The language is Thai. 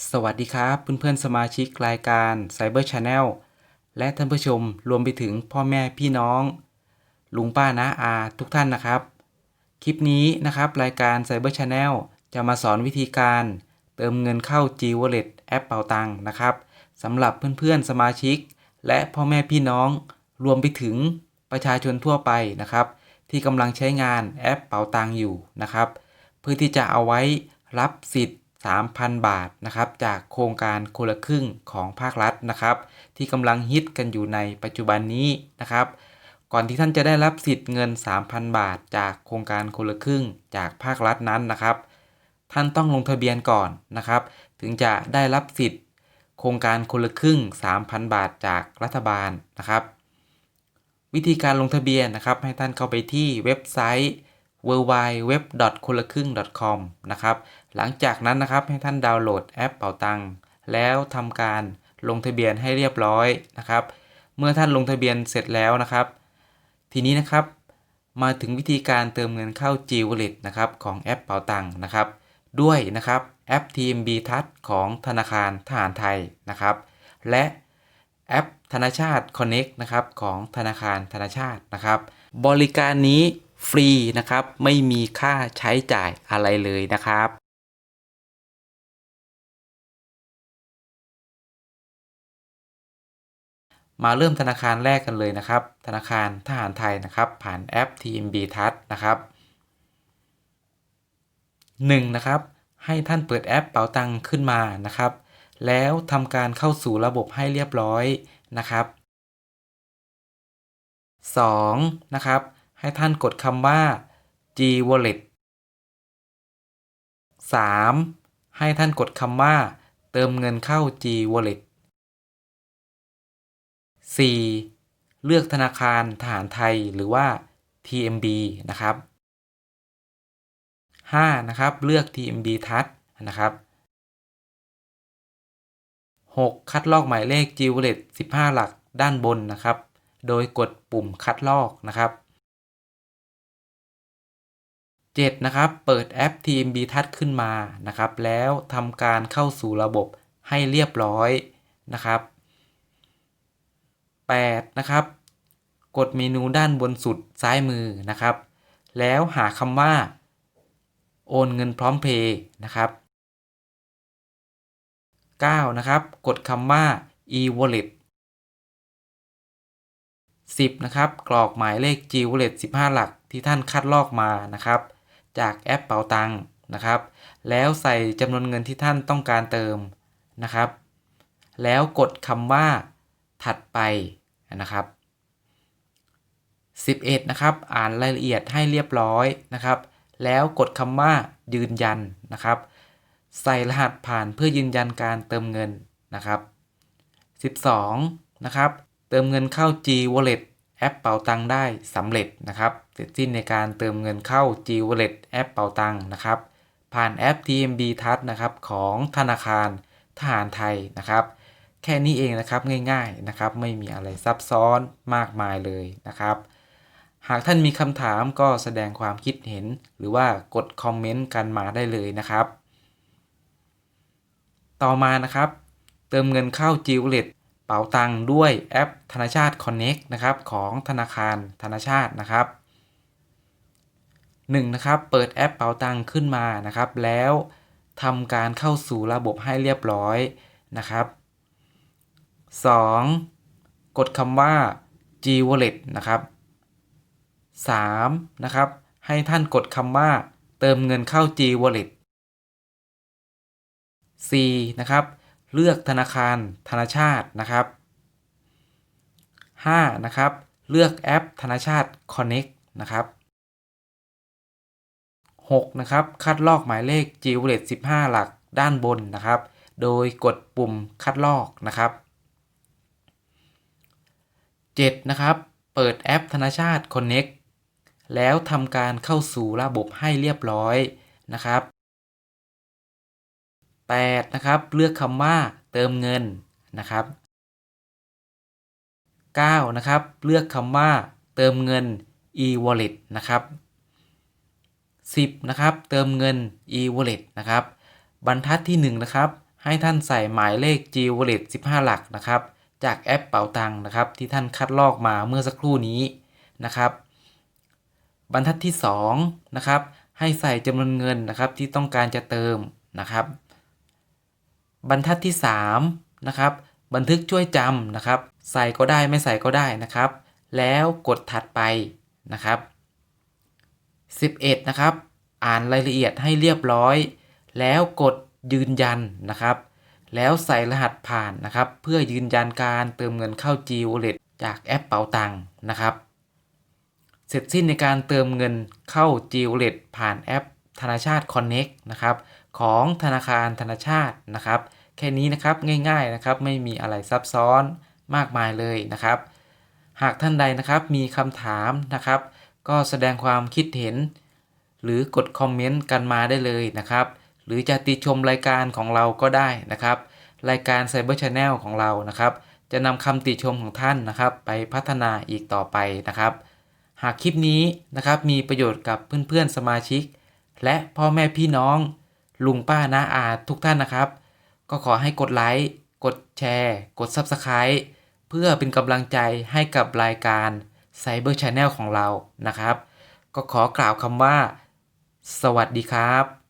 สวัสดีครับเพื่อนๆสมาชิกรายการ Cyber Channel และท่านผู้ชมรวมไปถึงพ่อแม่พี่น้อง ลุงป้าน้าอาทุกท่านนะครับ คลิปนี้นะครับรายการ Cyber Channel จะมาสอนวิธีการเติมเงินเข้า G Wallet แอปเป่าตังค์นะครับสำหรับเพื่อนๆสมาชิก และพ่อแม่พี่น้อง รวมไปถึงประชาชนทั่วไปนะครับ ที่กำลังใช้งานแอปเป่าตังค์อยู่นะครับ เพื่อที่จะเอาไว้รับสิทธิ์ 3,000 บาทนะครับจากโครงการคนละครึ่งของภาครัฐนะครับ ที่กำลังฮิตกันอยู่ในปัจจุบันนี้นะครับ ก่อนที่ท่านจะได้รับสิทธิ์เงิน 3,000 บาท จากโครงการคนละครึ่งจากภาครัฐนั้นนะครับ ท่านต้องลงทะเบียนก่อนนะครับ ถึงจะได้รับสิทธิ์ โครงการคนละครึ่ง 3,000 บาทจากรัฐบาลนะครับ วิธีการลงทะเบียนนะครับ ให้ท่านเข้าไปที่เว็บไซต์ w w w คนละครึ่ง .com นะครับ หลังจากนั้นนะครับให้ท่านดาวน์โหลดแอปเป๋าตังค์แล้วทำการลงทะเบียนให้เรียบร้อยนะครับ เมื่อท่านลงทะเบียนเสร็จแล้วนะครับ ทีนี้นะครับมาถึงวิธีการเติมเงินเข้า G Wallet นะครับของแอปเป๋าตังค์นะครับ ด้วยนะครับแอป TMB Touch ของธนาคารทหารไทยนะครับ และแอปธนาชาติ Connect นะครับของธนาคารธนาชาตินะครับ บริการนี้ ฟรีนะครับ ไม่มีค่าใช้จ่ายอะไรเลยนะครับมาเริ่มธนาคารแรกกันเลยนะครับ ธนาคารทหารไทยนะครับ ผ่านแอป TMB Touch นะครับ 1. นะครับ ให้ท่านเปิดแอปเป๋าตังขึ้นมานะครับ แล้วทำการเข้าสู่ระบบให้เรียบร้อยนะครับ 2. นะครับ ให้ท่านกดคำว่า G Wallet 3. ให้ท่านกดคำว่า เติมเงินเข้า G Wallet 4. เลือกธนาคารทหารไทยหรือว่า TMB นะครับ 5. นะครับเลือก TMB Touch นะครับ 6. คัดลอกหมายเลข G Wallet 15 หลักด้านบนนะครับ โดยกดปุ่มคัดลอกนะครับ 7. นะครับ เปิดแอป TMB Touch ขึ้นมานะครับ แล้วทำการเข้าสู่ระบบให้เรียบร้อยนะครับ 8. นะครับ กดเมนูด้านบนสุดซ้ายมือนะครับ แล้วหาคำว่า โอนเงินพร้อมเพย์นะครับ 9. นะครับ กดคำว่า e-wallet 10. นะครับ กรอกหมายเลข G Wallet 15 หลักที่ท่านคัดลอกมานะครับ จากแอปเป๋าตังค์นะครับ แล้วใส่จำนวนเงินที่ท่านต้องการเติมนะครับ แล้วกดคำว่าถัดไปนะครับ 11. นะครับ อ่านรายละเอียดให้เรียบร้อยนะครับ แล้วกดคำว่ายืนยันนะครับ ใส่รหัสผ่านเพื่อยืนยันการเติมเงินนะครับ 12. นะครับ เติมเงินเข้า G Wallet แอปเป๋าตังได้สำเร็จนะครับ เสร็จสิ้นในการเติมเงินเข้า G Wallet แอปเป๋าตังค์นะครับ ผ่านแอป TMB Touch นะครับของธนาคารทหารไทยนะครับ แค่นี้เองนะครับง่ายๆนะครับ ไม่มีอะไรซับซ้อนมากมายเลยนะครับ หากท่านมีคำถามก็แสดงความคิดเห็น หรือว่ากดคอมเมนต์กันมาได้เลยนะครับ ต่อมานะครับ เติมเงินเข้า G Wallet เป๋าตังค์ด้วยแอปธนาชาติ Connect นะครับของธนาคารธนาชาตินะครับ 1. นะครับ เปิดแอปเป๋าตังค์ขึ้นมานะครับ แล้วทำการเข้าสู่ระบบให้เรียบร้อยนะครับ 2. กดคำว่า G Wallet นะครับ 3. นะครับ ให้ท่านกดคำว่า เติมเงินเข้า G Wallet 4. นะครับ เลือกธนาคารธนาชาตินะครับ 5. นะครับ เลือกแอปธนาชาติ Connect นะครับ 6. นะครับคัดลอกหมายเลข G Wallet 15 หลักด้านบนนะครับ โดยกดปุ่มคัดลอกนะครับ 7. นะครับ เปิดแอปธนาชาติ Connect แล้วทำการเข้าสู่ระบบให้เรียบร้อยนะครับ 8. นะครับ เลือกคำว่าเติมเงินนะครับ 9. นะครับ เลือกคำว่าเติมเงิน e-wallet นะครับ 10. นะครับเติมเงิน e-wallet นะครับบรรทัดที่ 1 นะครับ ให้ท่านใส่หมายเลข G Wallet 15 หลักนะครับ จากแอปเป๋าตังนะครับ ที่ท่านคัดลอกมาเมื่อสักครู่นี้นะครับ บรรทัดที่2นะครับให้ใส่จำนวนเงินนะครับที่ต้องการจะเติมนะครับ บรรทัดที่3นะครับบันทึกช่วยจำนะครับ ใส่ก็ได้ไม่ใส่ก็ได้นะครับ แล้วกดถัดไปนะครับ 11 นะครับ อ่านรายละเอียดให้เรียบร้อย แล้วกดยืนยันนะครับ แล้วใส่รหัสผ่านนะครับ เพื่อยืนยันการเติมเงินเข้า G Wallet จากแอปเป๋าตังค์นะครับ เสร็จสิ้นในการเติมเงินเข้า G Wallet ผ่านแอปธนาชาติ Connect นะครับ ของธนาคารธนาชาตินะครับ แค่นี้นะครับง่ายๆนะครับ ไม่มีอะไรซับซ้อนมากมายเลยนะครับ หากท่านใดนะครับมีคำถามนะครับ ก็แสดงความคิดเห็น หรือกดคอมเมนต์กันมาได้เลยนะครับ หรือจะติชมรายการของเราก็ได้นะครับ รายการ Cyber Channel ของเรานะครับ จะนำคำติชมของท่านนะครับ ไปพัฒนาอีกต่อไปนะครับ หากคลิปนี้นะครับมีประโยชน์กับเพื่อนๆสมาชิก และพ่อแม่พี่น้อง ลุงป้าน้าอาทุกท่านนะครับ ก็ขอให้กดไลค์กดแชร์ กด Subscribe เพื่อเป็นกำลังใจให้กับรายการ Cyber Channel ของเรานะครับ ก็ขอกล่าวคำว่า สวัสดีครับ